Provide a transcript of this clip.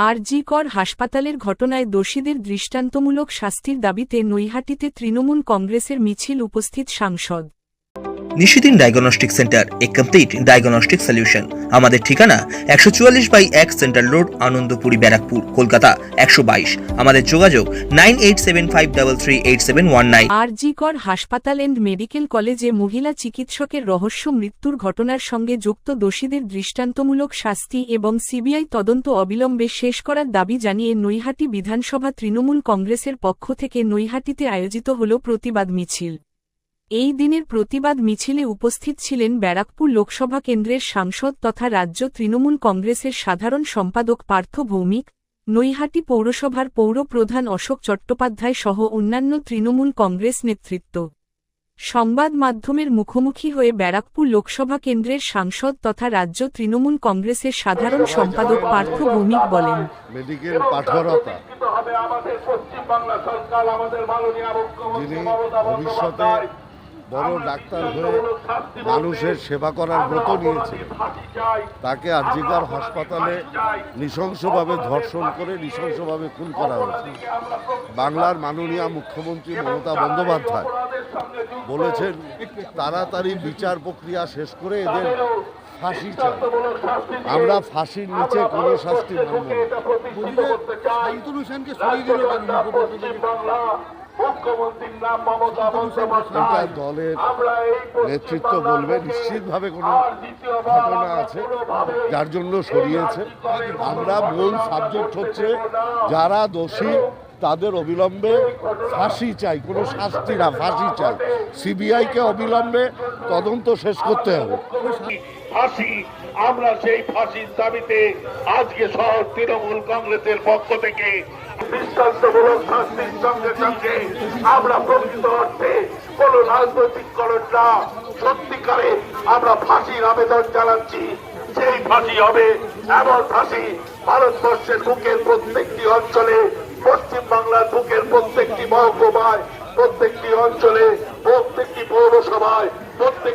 আর G কর হাসপাতালের ঘটনায় দোষীদের দৃষ্টান্তমূলক শাস্তির দাবিতে নৈহাটিতে তৃণমূল কংগ্রেসের মিছিল উপস্থিত সাংসদ নিশিদিন ডায়াগনস্টিক সেন্টার এ কমপ্লিট ডায়াগনস্টিক সলিউশন আমাদের ঠিকানা একশো চুয়াল্লিশ বাই এক সেন্ট্রাল রোড আনন্দপুরি, ব্যারাকপুর, কলকাতা, একশো বাইশ। আমাদের যোগাযোগ nine eight seven five double three eight seven one nine. R G Kar হাসপাতাল এন্ড মেডিকেল কলেজে মহিলা চিকিৎসকের রহস্য, মৃত্যুর ঘটনার সঙ্গে যুক্ত দোষীদের দৃষ্টান্তমূলক শাস্তি এবং সিবিআই তদন্ত অবিলম্বে শেষ করার দাবি জানিয়ে নৈহাটি বিধানসভা তৃণমূল কংগ্রেসের পক্ষ থেকে নৈহাটিতে আয়োজিত হল প্রতিবাদ মিছিল। এই দিনের প্রতিবাদ মিছিলে উপস্থিত ছিলেন ব্যারাকপুর লোকসভা কেন্দ্রের সাংসদ তথা রাজ্য তৃণমূল কংগ্রেসের সাধারণ সম্পাদক পার্থ ভৌমিক নৈহাটি পৌরসভার পৌর প্রধান অশোক চট্টোপাধ্যায় সহ অন্যান্য তৃণমূল কংগ্রেস নেতৃত্ব। সংবাদ মাধ্যমের মুখোমুখি হয়ে ব্যারাকপুর লোকসভা কেন্দ্রের সাংসদ তথা রাজ্য তৃণমূল কংগ্রেসের সাধারণ সম্পাদক পার্থ ভৌমিক বলেন মেডিকেল পাঠরতা। যিনি ভবিষ্যতে বড় ডাক্তার হয়ে মানুষের সেবা করার ব্রত নিয়েছিলেন তাকে আরজিকর হাসপাতালে নৃশংসভাবে ধর্ষণ করে নৃশংসভাবে খুন করা হয়েছে। বাংলার মাননীয় মুখ্যমন্ত্রী মমতা বন্দ্যোপাধ্যায় বলেছেন, তাড়াতাড়ি বিচার প্রক্রিয়া শেষ করে এদের ফাঁসি চাই। আমরা ফাঁসির নিচে কোনো শাস্তি মানব না। মুখ্যমন্ত্রীর নাম মমতা বন্দ্যোপাধ্যায় দলের নেতৃত্ব বলবে নিশ্চিতভাবে কোনো ঘটনা আছে যার জন্য সরিয়েছে। আমরা মূল সাবজেক্ট হচ্ছে যারা দোষী তাদের অবিলম্বে ফাঁসি চাই কোনো শাস্তি না ফাঁসি চাই। সিবিআইকে অবিলম্বে তদন্ত শেষ করতে হবে। ফাঁসি। আমরা সেই ফাঁসির দাবিতে আজকে শহর তৃণমূল কংগ্রেসের পক্ষ থেকে দৃষ্টান্তমূলক শাস্তির সঙ্গে সঙ্গে আমরা প্রকৃত অর্থে কোন রাজনৈতিককরণ না। সত্যিকারে আমরা ফাঁসির আবেদন জানাচ্ছি। সেই ফাঁসি হবে এমন ফাঁসি ভারতবর্ষের বুকের প্রত্যেকটি অঞ্চলে পশ্চিম বাংলার বুকের প্রত্যেকটি মহকুমায়, প্রত্যেকটি অঞ্চলে, প্রত্যেকটি পৌরসভায় প্রত্যেক